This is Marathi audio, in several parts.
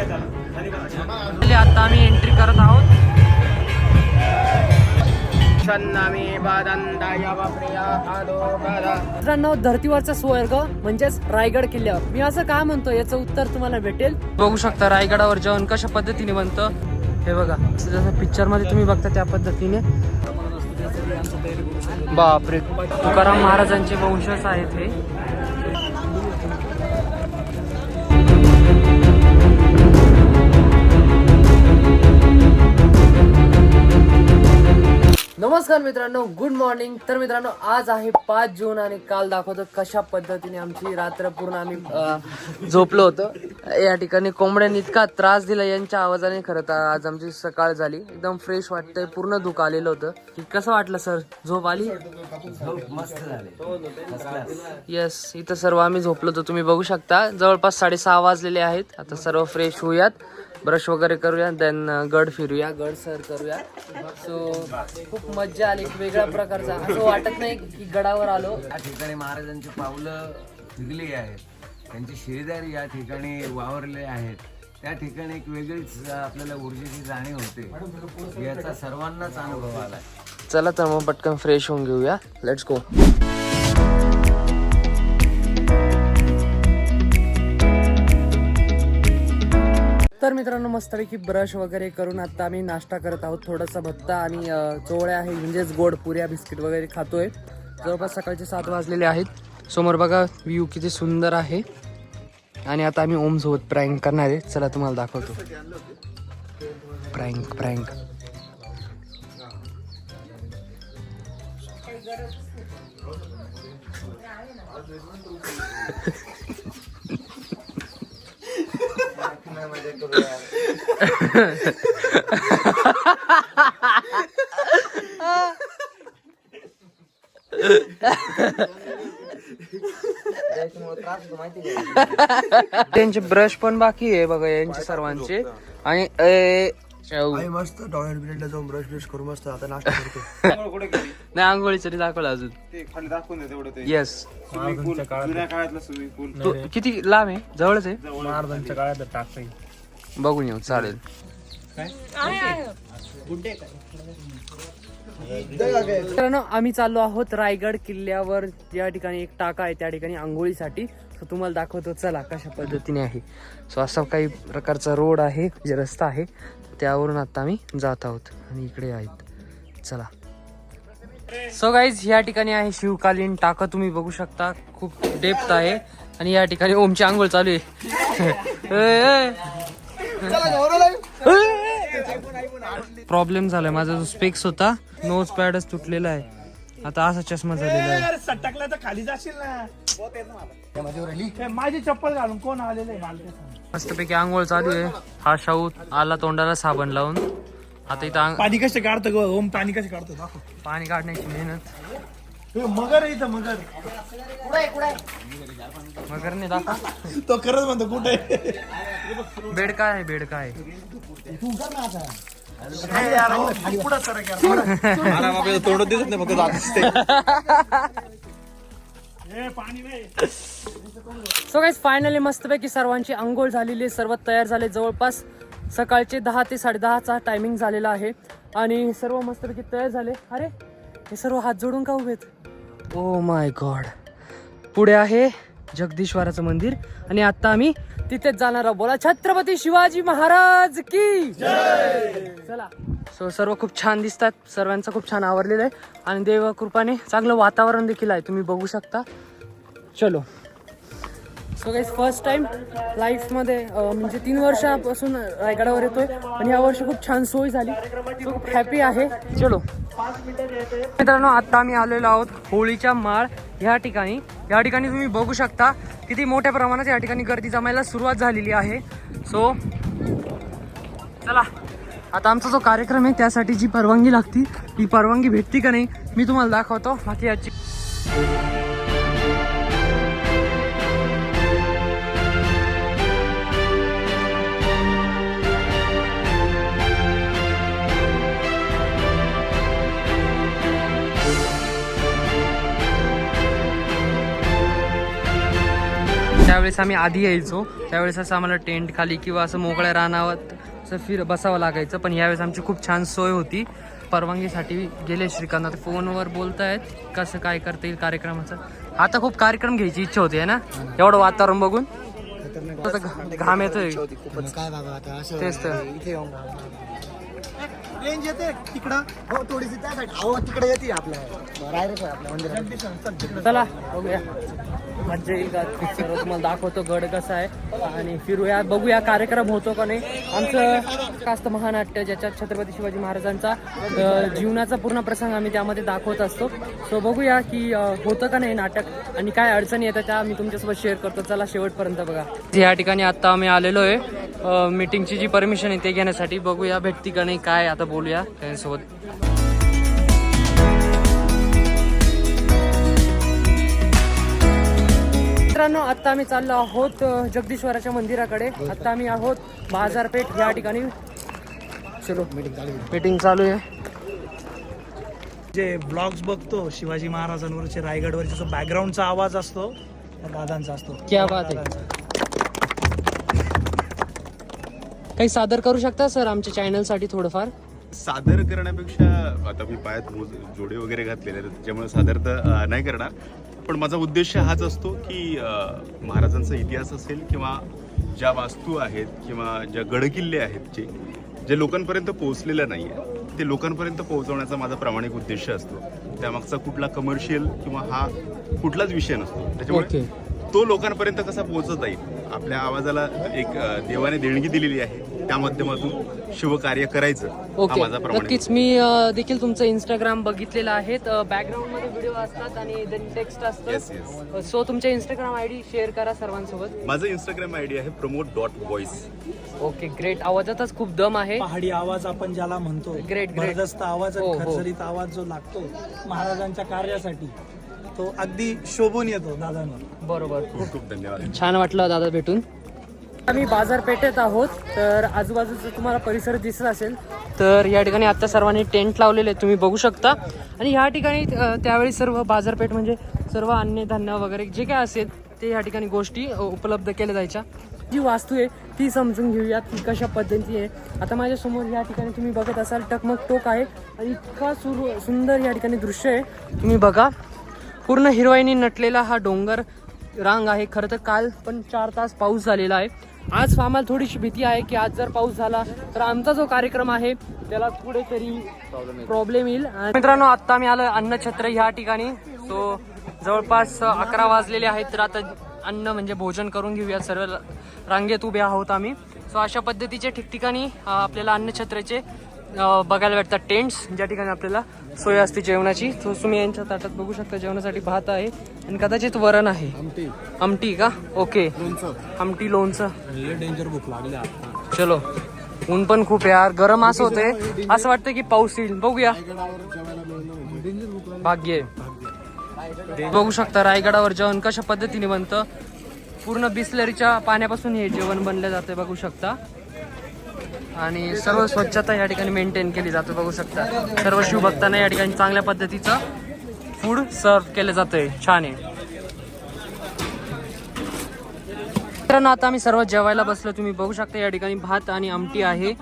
आता. म्हणजे आम्ही एंट्री करत आहोत. मित्रांनो धर्तीवरचा स्वर्ग म्हणजेच रायगड किल्ल्यावर मी असं का म्हणतो याचं उत्तर तुम्हाला भेटेल. बघू शकता रायगडावर जेवण कशा पद्धतीने बनतं. हे बघा जसं पिक्चरमध्ये तुम्ही बघता त्या पद्धतीने. बापरे तुकाराम महाराजांचे वंशज आहेत हे. नमस्कार मित्रांनो गुड मॉर्निंग तर मित्रांनो आज आहे पाच जून आणि काल दाखवतो कशा पद्धतीने आमची रात्र पूर्ण आम्ही झोपलो होतो. या ठिकाणी कोंबड्यांनी इतका त्रास दिला यांच्या आवाजाने. खरं तर आज आमची सकाळ झाली. एकदम फ्रेश वाटतंय. पूर्ण दुःख आलेलं होतं. की कसं वाटलं सर झोप आली? येस इथं सर्व आम्ही झोपलो होतो. तुम्ही बघू शकता. जवळपास साडेसहा वाजलेले आहेत. आता सर्व फ्रेश होऊयात. ब्रश वगैरे करूया देन गड फिरूया गड सर करूया. सो खूप मज्जा आली एक वेगळ्या प्रकारचा. असं वाटत नाही की गडावर आलो. या ठिकाणी महाराजांची पावलं फिरली आहेत. त्यांचे शेजारी या ठिकाणी वावरले आहेत. त्या ठिकाणी एक वेगळीच आपल्याला ऊर्जेची जाणीव होते. याचा सर्वांनाच अनुभव आलाय. चला तर मग पटकन फ्रेश होऊन घेऊया. लेट्स गो तर मित्रांनो मस्तपैकी ब्रश वगैरे करून आता आम्ही नाश्ता करत आहोत. थोडासा भत्ता आणि चोळ्या आहे म्हणजेच गोड पुऱ्या बिस्किट वगैरे खातोय. जवळपास सकाळचे सात वाजलेले आहेत. समोर बघा व्ह्यू किती सुंदर आहे. आणि आता आम्ही ओम सोबत प्रँक करणार आहे. चला तुम्हाला दाखवतो. प्रँक प्रँक त्यांचे ब्रश पण बाकी आहे बघा यांचे सर्वांचे. आणि. मस्त टॉयलेट बिलेटला जाऊन ब्रश ब्रश करू मस्त आता नाश्ता करतो आंघोळ नाही आंघोळीचं नाही दाखवलं अजून. ते खाली दाखवून दे तेवढं ते. येस स्विमिंग पूल जुन्या काळातलं स्विमिंग पूल तो किती लांब आहे? जवळच आहे? महाराजांच्या काळात टाकता बघून येऊ चालेल. मित्रांनो आम्ही चाललो आहोत रायगड किल्ल्यावर. या ठिकाणी एक टाका आहे त्या ठिकाणी आंघोळीसाठी. सो तुम्हाला दाखवतो चला कशा पद्धतीने आहे. सो असा काही प्रकारचा रोड आहे जे रस्ता आहे. त्यावरून आता आम्ही जात आहोत आणि इकडे आहेत. चला. सो गाईज या ठिकाणी आहे शिवकालीन टाका. तुम्ही बघू शकता खूप डेप्थ आहे. आणि या ठिकाणी ओमची आंघोळ चालू आहे. ए, ए. प्रॉब्लेम झालाय. माझा जो स्पेक्स होता नोज पॅडच तुटलेला आहे. आता असा चष्मा झालेला आहे. सटकला तर खाली जाशील ना. माझी चप्पल घालून कोण आलेलं आहे. मस्तपैकी आंघोळ चालू आहे. हा शाहू आला तोंडाला साबण लावून. आता इथं आंग- पाणी कसं काढतो ग? ओम पाणी कसं काढतो? दाखव. पाणी काढण्याची मेहनत. हे मगर आहे इथं मगर. मगर नाही दाखव. तो खरंच म्हणतो कुठे? बेड काय आहे बेड काय तोंड दिसत नाही फक्त सो गाईज फायनली मस्तपैकी सर्वांची आंघोळ झालेली आहे सर्व तयार झाले. जवळपास सकाळचे दहा ते साडेदहाचा टायमिंग झालेला आहे. आणि सर्व मस्तपैकी तयार झाले. अरे हे सर्व हात जोडून का उभेत ओ माय गॉड पुढे आहे जगदीश्वराचं मंदिर. आणि आता आम्ही तिथेच जाणार आहोत. बोला छत्रपती शिवाजी महाराज की चला. सो सर्व खूप छान दिसतात. सर्वांचं खूप छान आवडलेलं आहे. आणि देव कृपाने चांगलं वातावरण देखील आहे. तुम्ही बघू शकता. चलो. सो गाईज फर्स्ट टाइम लाईफमध्ये म्हणजे तीन वर्षापासून रायगडावर येतोय. आणि या वर्षी खूप छान सोय झाली. खूप हॅपी आहे. चलो. मित्रांनो आता आम्ही आलेलो आहोत होळीच्या माळ ह्या ठिकाणी. या ठिकाणी तुम्ही बघू शकता किती मोठ्या प्रमाणात या ठिकाणी गर्दी जमायला सुरुवात झालेली आहे. सो चला. आता आमचा जो कार्यक्रम आहे त्यासाठी जी परवानगी लागती ती परवानगी भेटती का नाही मी तुम्हाला दाखवतो. बाकी याची त्या ज्यावेळेस आम्ही आधी यायचो. त्यावेळेस असं आम्हाला टेंट खाली किंवा असं मोकळ्या रानावर असं फिर बसावं लागायचं. पण यावेळेस आमची खूप छान सोय होती. परवानगीसाठी गेले श्रीकांत. आता फोनवर बोलतायत कसं काय करता येईल कार्यक्रमाचं. आता खूप कार्यक्रम घ्यायची इच्छा होती आहे ना? एवढं वातावरण बघून. घाम येतोय. काय बाबा आता असं तेच तर. रेंज येते. तिकडं. हो थोडीशी त्यासाठी. अहो तिकडे येते आपल्या. चला मज्जा येईल का? सर्व तुम्हाला दाखवतो गड कसा आहे. आणि फिरूया बघूया कार्यक्रम होतो का नाही. आमचं कास्त महानाट्य ज्याच्यात छत्रपती शिवाजी महाराजांचा जीवनाचा पूर्ण प्रसंग आम्ही त्यामध्ये दाखवत असतो. सो बघूया की होतं का नाही नाटक आणि काय अडचणी येतात त्या आम्ही तुमच्यासोबत शेअर करतो. चला शेवटपर्यंत बघा. या ठिकाणी आता आम्ही आलेलो आहे. मीटिंगची जी परमिशन आहे ते घेण्यासाठी बघूया भेटती का नाही काय आता बोलूया त्यांच्यासोबत मित्रांनो आता आम्ही चाललो आहोत जगदीश्वराच्या मंदिराकडे. आता आम्ही आहोत बाजारपेठ या ठिकाणी. चलो मीटिंग चालू आहे. जे ब्लॉग्स बघतो शिवाजी महाराजांवरचे रायगडवरचे जो बॅकग्राऊंडचा आवाज असतो त्या दादांचा असतो. क्या बात आहे. काही सादर करू शकता सर आमच्या चॅनलसाठी थोडंफार? सादर करण्यापेक्षा आता मी पायात मोज जोडे वगैरे घातलेले आहेत त्याच्यामुळे सादर तर अ, नाही करणार. पण माझा उद्देश हाच असतो की महाराजांचा इतिहास असेल किंवा ज्या वास्तू आहेत किंवा ज्या गडकिल्ले आहेत जे जे लोकांपर्यंत पोहोचलेलं नाही आहे ते लोकांपर्यंत पोहोचवण्याचा माझा प्रामाणिक उद्देश असतो. त्यामागचा कुठला कमर्शियल किंवा हा कुठलाच विषय नसतो. त्याच्यामुळे तो लोकांपर्यंत कसा पोहोचत जाईल? आपल्या आवाजाला एक देवाने देणगी दिलेली आहे त्या माध्यमातून. शिवकार्य करायचं हा ओके नक्कीच. मी देखील तुमचं इंस्टाग्राम बघितलेलं आहे बॅकग्राऊंडमध्ये व्हिडिओ असतात आणि टेक्स्ट Yes, असतं सो तुमच्या इंस्टाग्राम आय डी शेअर करा सर्वांसोबत. माझं इंस्टाग्राम आय डी आहे promote dot voice okay great आवाजातच खूप दम आहे. पहाडी आवाज आपण ज्याला म्हणतो great. भरदस्त आवाज हो, हो. आवाज जो लागतो महाराजांच्या कार्यासाठी तो अगदी शोभून येतो दादांवर. बरोबर. खूप खूप धन्यवाद. छान वाटलं दादा भेटून. आम्ही बाजारपेठेत आहोत. तर आजूबाजूचा तुम्हाला परिसर दिसत असेल. तर या ठिकाणी आता सर्वांनी टेंट लावलेले आहेत तुम्ही बघू शकता. आणि ह्या ठिकाणी त्यावेळी सर्व बाजारपेठ म्हणजे सर्व अन्नधान्य वगैरे जे काय असेल ते या ठिकाणी गोष्टी उपलब्ध केल्या जायच्या. जी वास्तू आहे ती समजून घेऊयात की कशा पद्धती आहे. आता माझ्यासमोर या ठिकाणी तुम्ही बघत असाल टकमक टोक आहे आणि इतका सुरू सुंदर या ठिकाणी दृश्य आहे. तुम्ही बघा पूर्ण हिरवाईने नटलेला हा डोंगर रांग आहे. खरं तर काल पण चार तास पाऊस झालेला आहे. आज आम्हाला थोडीशी भीती आहे की आज जर पाऊस झाला तर आमचा जो कार्यक्रम आहे त्याला कुठेतरी प्रॉब्लेम येईल. मित्रांनो आता आम्ही आलो अन्नछत्र ह्या ठिकाणी. सो जवळपास अकरा वाजलेले आहेत तर आता अन्न म्हणजे भोजन करून घेऊया सर्व. रांगेत उभे आहोत आम्ही. सो अशा पद्धतीचे ठिकठिकाणी आपल्याला अन्नछत्राचे बघायला भेटतात टेंट्स ज्या ठिकाणी आपल्याला सोय असते जेवणाची. तो तुम्ही यांच्या ताटात बघू शकता जेवणासाठी भात आहे आणि कदाचित वरण आहे. आमटी. का? ओके आमटी लोणचं. डेंजर भूक लागली चलो. ऊन पण खूप यार. गरम असं होतंय. असं वाटतं की पाऊस येईल. बघूया. भाग्य आहे. बघू शकता रायगडावर जेवण कशा पद्धतीने बनतं. पूर्ण बिस्लरीच्या पाण्यापासून हे जेवण बनलं जाते बघू शकता. आणि सर्व स्वच्छता या ठिकाणी मेंटेन केली जाते बघू शकता. सर्व शिवभक्तांना या ठिकाणी चांगल्या पद्धतीचं फूड सर्व केलं जातंय. छान आहे. मित्रांनो आता आम्ही सर्व जेवायला बसलो. तुम्ही बघू शकता या ठिकाणी भात आणि आमटी आहे.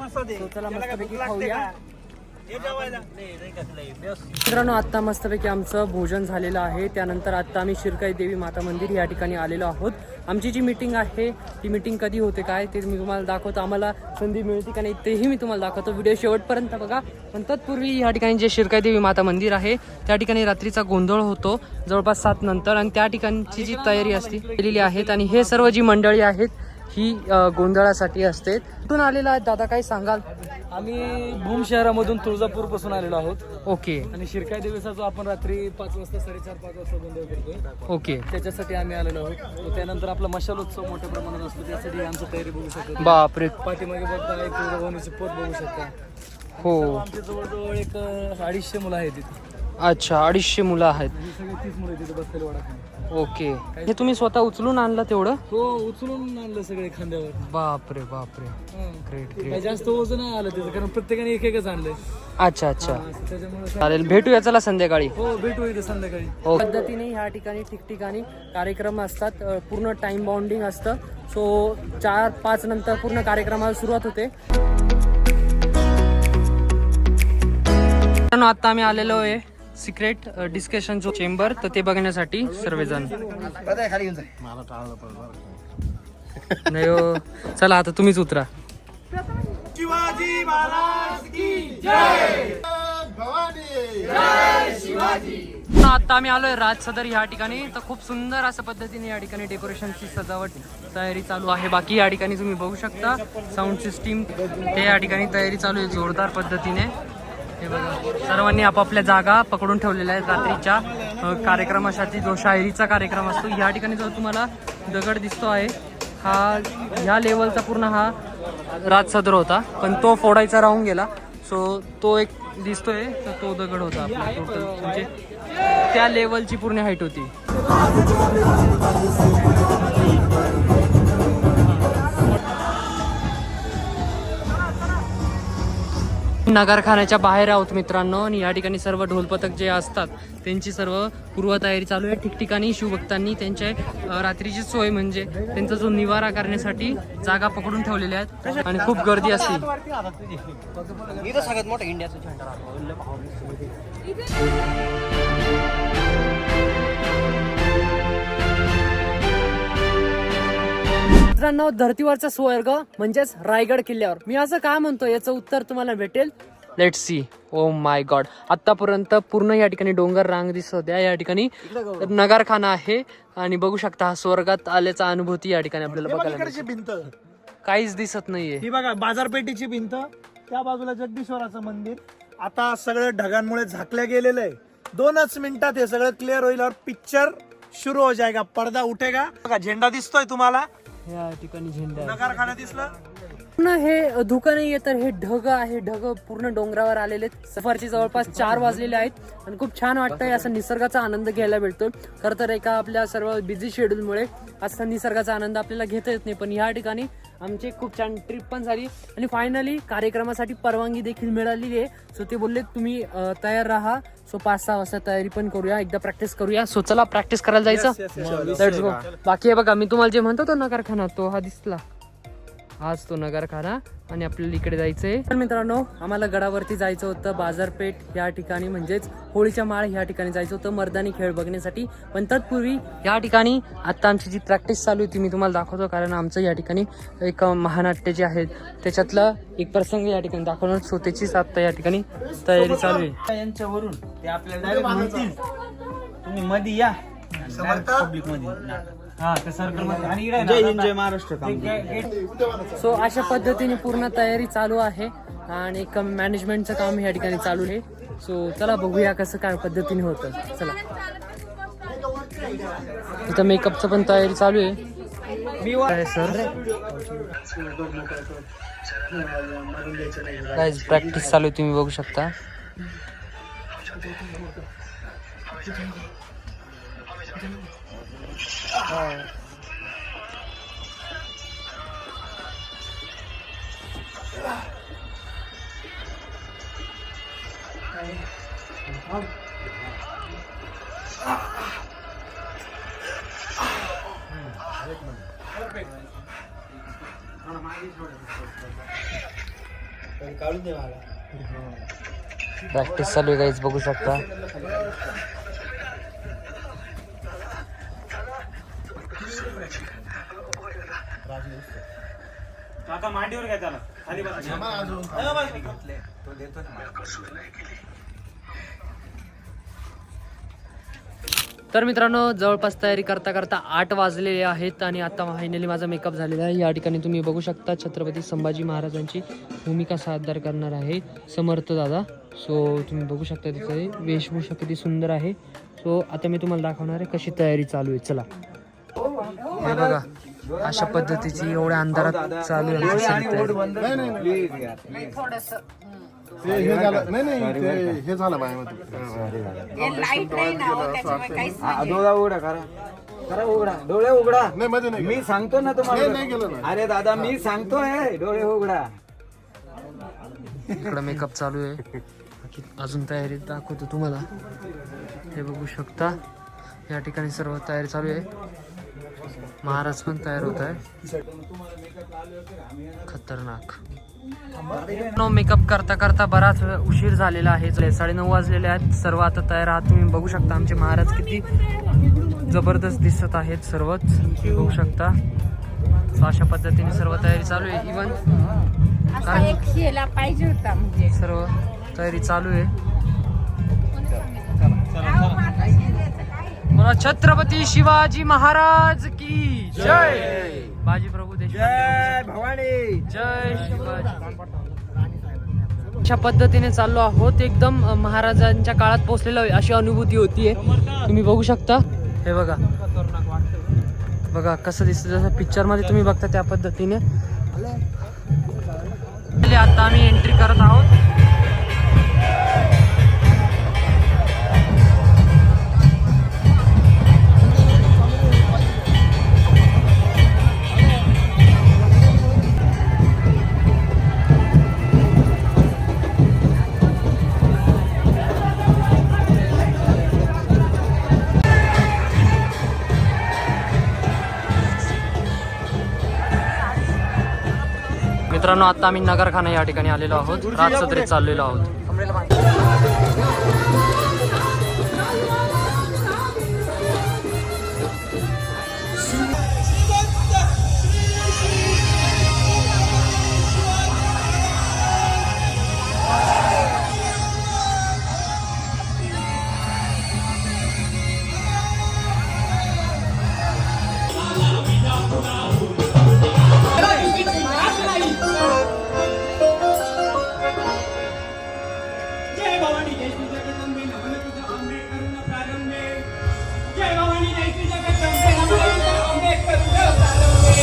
मित्रांनो आता मस्तपैकी आमचं भोजन झालेलं आहे. त्यानंतर आता आम्ही शिरकाई देवी माता मंदिर या ठिकाणी आलेलो आहोत. आमची जी मीटिंग आहे ती मीटिंग कधी होते काय ते मी तुम्हाला दाखवतो. आम्हाला संधी मिळते का नाही तेही मी तुम्हाला दाखवतो. व्हिडिओ शेवटपर्यंत बघा. पण तत्पूर्वी या ठिकाणी जे शिरकाई देवी माता मंदिर आहे त्या ठिकाणी रात्रीचा गोंधळ होतो जवळपास सात नंतर. आणि त्या ठिकाणची जी तयारी असते केलेली आहेत. आणि हे सर्व जी मंडळी आहेत ही गोंधळासाठी असते. कुठून आलेला आहे? दादा काय सांगाल? आम्ही भूम शहरामधून तुळजापूरपासून आलेलो आहोत. ओके. आणि शिरकाई देवीचा जो आपण रात्री पाच वाजता साडेचार पाच वाजता गोंधळ करतोय ओके. त्याच्यासाठी आम्ही आलेलो आहोत. त्यानंतर आपला मशाल उत्सव मोठ्या प्रमाणात असतो त्यासाठी आमची तयारी बघू शकतो. बापरे. पाठीमागे बघता एक तुळजाभवानीचे पोत बघू शकता. हो. आमच्या जवळजवळ एक अडीचशे मुलं आहेत तिथे. अच्छा अडीचशे मुलं आहेत. तीस मुलं तिथे बसलेली नाही ओके. हे तुम्ही स्वतः उचलून आणलं तेवढं? हो उचलून आणलं सगळे खांद्यावर. बापरे बापरे. ग्रेट काही ग्रेट जास्त वजन नाही आलं त्याचं कारण प्रत्येकाने एक एकच आणलंय. अच्छा अच्छा. त्याच्यामुळे चालेल भेटूया चला संध्याकाळी. हो भेटू इथे संध्याकाळी. हो. पद्धतीने ह्या ठिकाणी ठिकठिकाणी कार्यक्रम असतात. अ, पूर्ण टाइम बाउंडिंग असतं. सो चार पाच नंतर पूर्ण कार्यक्रमाला सुरुवात होते. मित्रांनो, आता आम्ही आलेलो आहे सिक्रेट डिस्कशन जो चेंबर तर ते बघण्यासाठी सर्वजण. नाही हो. चला आता तुम्हीच उतरा. आता आम्ही आलोय राज सदर या ठिकाणी. तर खूप सुंदर असं पद्धतीने या ठिकाणी डेकोरेशनची सजावट तयारी चालू आहे. बाकी या ठिकाणी तुम्ही बघू शकता साऊंड सिस्टीम ते या ठिकाणी तयारी चालू आहे जोरदार पद्धतीने. हे बघा. सर्वांनी आपापल्या जागा पकडून ठेवलेल्या आहेत रात्रीच्या. कार्यक्रमासाठी जो शायरीचा कार्यक्रम असतो. या ठिकाणी जो तुम्हाला दगड दिसतो आहे हा ह्या लेवलचा पूर्ण हा राज सदर होता. पण तो फोडायचा राहून गेला. सो तो एक दिसतोय तर तो दगड होता आपला टोटल म्हणजे त्या लेवलची पूर्ण हाईट होती. नगरखान्याच्या बाहेर आहोत मित्रांनो. आणि या ठिकाणी सर्व ढोलपथक जे असतात त्यांची सर्व पूर्वतयारी चालू आहे. ठिकठिकाणी शिवभक्तांनी त्यांच्या रात्रीची सोय म्हणजे त्यांचा जो निवारा करण्यासाठी जागा पकडून ठेवलेल्या आहेत. आणि खूप गर्दी असते. सगळ्यात मोठा इंडियाचा झेंडा मित्रांनो धर्तीवरचा स्वर्ग म्हणजेच रायगड किल्ल्यावर. मी असं का म्हणतो याचं उत्तर तुम्हाला भेटेल. Let see oh my god आतापर्यंत पूर्ण या ठिकाणी डोंगर रांग दिसत होत्या. या ठिकाणी नगारखाना आहे. आणि बघू शकता हा स्वर्गात आल्याचा अनुभूती या ठिकाणी आपल्याला बघायला मिळते. भिंत. काहीच दिसत नाहीये. ही बघा बाजारपेठेची भिंत. त्या बाजूला जगदीश्वराचं मंदिर. आता सगळं ढगांमुळे झाकल्या गेलेलं आहे. दोनच मिनिटात हे सगळं क्लिअर होईल. और पिक्चर शुरू हो जाएगा पडदा उठेगा. बघा झेंडा दिसतोय तुम्हाला. या ठिकाणी झेंडा आहे. नगारखाना दिसलं? पूर्ण हे धुकं नाहीये तर हे ढग आहे. ढग पूर्ण डोंगरावर आलेले आहेत. सफरचे जवळपास चार वाजलेले आहेत. आणि खूप छान वाटतंय असं निसर्गाचा आनंद घ्यायला भेटतो खरं तर एका आपल्या सर्व बिझी शेड्यूलमुळे असा निसर्गाचा आनंद आपल्याला घेता येत नाही. पण या ठिकाणी आमची खूप छान ट्रिप पण झाली. आणि फायनली कार्यक्रमासाठी परवानगी देखील मिळालेली आहे. सो ते बोलले तुम्ही तयार राहा. सो पाच सहा वाजता तयारी पण करूया. एकदा प्रॅक्टिस करूया. सो चला प्रॅक्टिस करायला जायचं. बाकी हे बघा मी तुम्हाला जे म्हणतो तो नकारखाना तो हा दिसला. हाच तो नगरखाना आणि आपल्याला इकडे जायचंय. तर मित्रांनो आम्हाला गडावरती जायचं होतं. बाजारपेठ या ठिकाणी म्हणजेच होळीच्या माळ या ठिकाणी जायचं होतं. मर्दानी खेळ बघण्यासाठी. पण तत्पूर्वी या ठिकाणी आता आमची जी प्रॅक्टिस चालू होती मी तुम्हाला दाखवतो कारण आमचं या ठिकाणी एक महानाट्य जे आहेत त्याच्यातला एक प्रसंग या ठिकाणी दाखवणार. सो त्याचीच आता या ठिकाणी तयारी चालू आहे. यांच्यावरून ते आपल्याला तुम्ही मध्ये या. पब्लिकमध्ये हा ते सर्कलमध्ये. आणि जय हिंद जय महाराष्ट्र सो अशा पद्धतीने पूर्ण तयारी चालू आहे आणि एक मॅनेजमेंटचं काम या ठिकाणी चालू आहे. सो चला बघूया कसं काय पद्धतीने होतं. चला. इथं मेकअपचं पण तयारी चालू आहे. काय सर प्रॅक्टिस चालू आहे तुम्ही बघू शकता. प्रॅक्टिस चालू आहे काहीच बघू शकता. आता मांडीवर घ्या त्याला. खाली बसा तर मित्रांनो जवळपास तयारी करता करता आठ वाजलेले आहेत आणि आता फायनली माझा मेकअप झालेला आहे. या ठिकाणी तुम्ही बघू शकता छत्रपती संभाजी महाराजांची भूमिका सादर करणार आहे समर्थ दादा. सो तुम्ही बघू शकता तिथे वेशभूषा किती सुंदर आहे. सो आता मी तुम्हाला दाखवणार आहे कशी तयारी चालू आहे. चला. हे बघा अशा पद्धतीची एवढ्या अंधारात चालू आहे हे झालं नाही नाही ते झालं बायामध्ये लाइट नाही ना त्याच्यामुळे काहीच नाही. डोळा उघडा करा. करा उघडा डोळे उघडा. नाही मध्ये नाही मी सांगतो ना तुम्हाला. अरे दादा मी सांगतोय डोळे उघडा. इकडं मेकअप चालू आहे. अजून तयारी दाखवतो तुम्हाला. हे बघू शकता. या ठिकाणी सर्व तयारी चालू आहे. महाराज पण तयार होत आहे. खतरनाक. नो मेकअप करता करता बराच उशीर झालेला आहे. साडेनऊ वाजलेले आहेत. सर्व आता तयार आहात. तुम्ही बघू शकता आमचे महाराज किती जबरदस्त दिसत आहेत सर्वच. बघू शकता. So अशा पद्धतीने सर्व तयारी चालू आहे. इवन शेला पाहिजे होता म्हणजे. सर्व तयारी चालू आहे. छत्रपती शिवाजी महाराज की जय. बाजी प्रभू जय भवानी. जय शिवाजी. अशा पद्धतीने चाललो आहोत. एकदम महाराजांच्या काळात पोहोचलेलो अशी अनुभूती होतीये. तुम्ही बघू शकता. हे बघा. बघा कसं दिसतं जसं पिक्चरमध्ये तुम्ही बघता त्या पद्धतीने. आता आम्ही एंट्री करत आहोत. मित्रांनो आता आम्ही नगरखाना या ठिकाणी आलेलो आहोत. राजसत्रेत चाललेलो आहोत.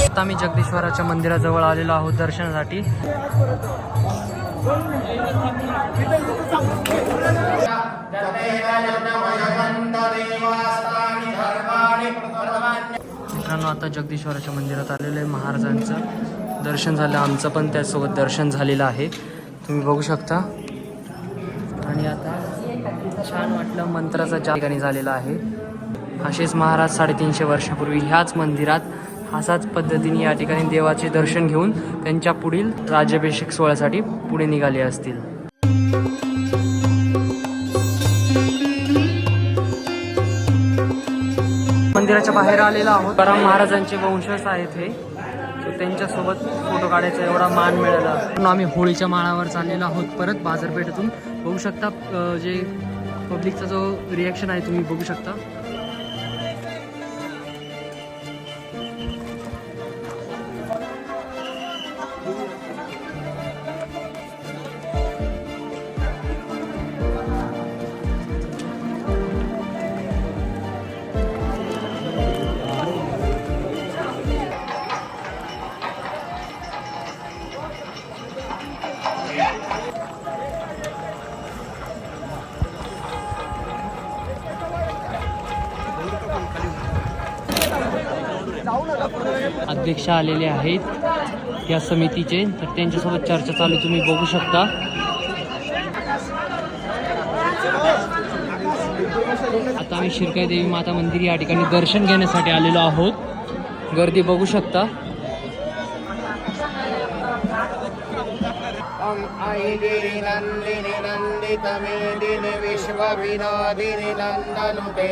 आता आम्ही जगदीश्वराच्या मंदिराजवळ आलेलो आहोत दर्शनासाठी. मित्रांनो आता जगदीश्वराच्या मंदिरात आलेलं आहे. महाराजांचं दर्शन झालं. आमचं पण त्यासोबत दर्शन झालेलं आहे. तुम्ही बघू शकता. आणि आता छान वाटलं मंत्राचा ज्या ठिकाणी झालेला आहे. असेच महाराज साडेतीनशे वर्षापूर्वी ह्याच मंदिरात असाच पद्धतीने या ठिकाणी देवाचे दर्शन घेऊन त्यांच्या पुढील राज्याभिषेक सोहळ्यासाठी पुढे निघाले असतील. मंदिराच्या बाहेर आलेला आहोत. परम महाराजांचे वंशज आहेत हे. So त्यांच्यासोबत फोटो काढायचा एवढा मान मिळाला. म्हणून आम्ही होळीच्या माळावर चाललेलो आहोत. परत बाजारपेठेतून बघू शकता जे पब्लिकचा जो रिॲक्शन आहे तुम्ही बघू शकता. अध्यक्ष आलेले आहेत या समितीचे. तर त्यांच्यासोबत चर्चा चालू तुम्ही बघू शकता. आता आम्ही शिरकाई देवी माता मंदिर या ठिकाणी दर्शन घेण्यासाठी आलेलो आहोत. गर्दी बघू शकता. नंदिनी विश्व नंदनुते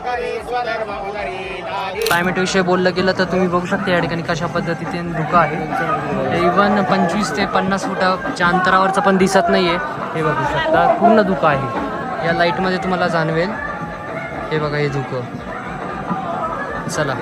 क्लायमेटविषयी क्लायमेट विषयी बोललं गेलं तर तुम्ही बघू शकता या ठिकाणी कशा पद्धतीने धुकं आहे इवन पंचवीस ते पन्नास फुटाच्या अंतरावरचं पण दिसत नाही आहे हे बघू शकता पूर्ण धुकं आहे. या लाईटमध्ये तुम्हाला जाणवेल. हे बघा हे धुकं. चला.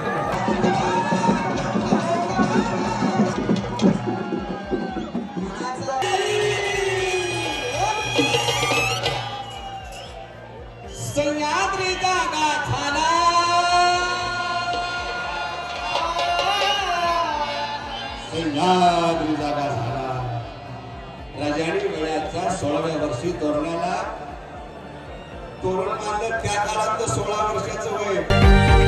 गुरु जागा झाला. राजाणी वेळाचा सोळाव्या वर्षी तोरणाला तोरण मानलं त्या काळात सोळा वर्षाचं वय.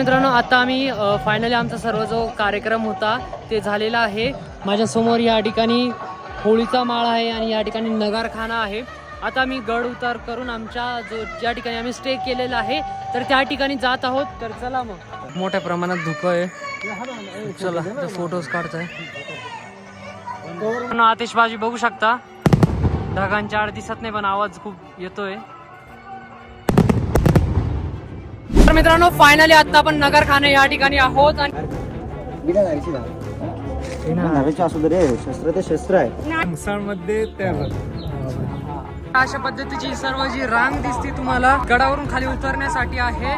मित्रांनो आता आम्ही फायनली आमचा सर्व जो कार्यक्रम होता ते झालेला आहे. माझ्यासमोर या ठिकाणी होळीचा माळ आहे आणि या ठिकाणी नगारखाना आहे. आता मी गड उतार करून आमच्या जो ज्या ठिकाणी आम्ही स्टे केलेला आहे तर त्या ठिकाणी जात आहोत. तर चला मग. मोठ्या प्रमाणात धुकं आहे. चला फोटोज काढताय. आतिषबाजी बघू शकता. ढगांच्या आड दिसत नाही पण आवाज खूप येतोय. तर मित्रांनो फायनली आता आपण नगरखाना या ठिकाणी आहोत आणि नव्याचे असू दे रे शस्त्र ते शस्त्र आहे. अशा पद्धतीची सर्व जी रांग दिसते तुम्हाला गडावरून खाली उतरण्यासाठी आहे.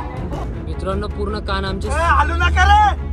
मित्रांनो पूर्ण कान आमचे हलू नका रे!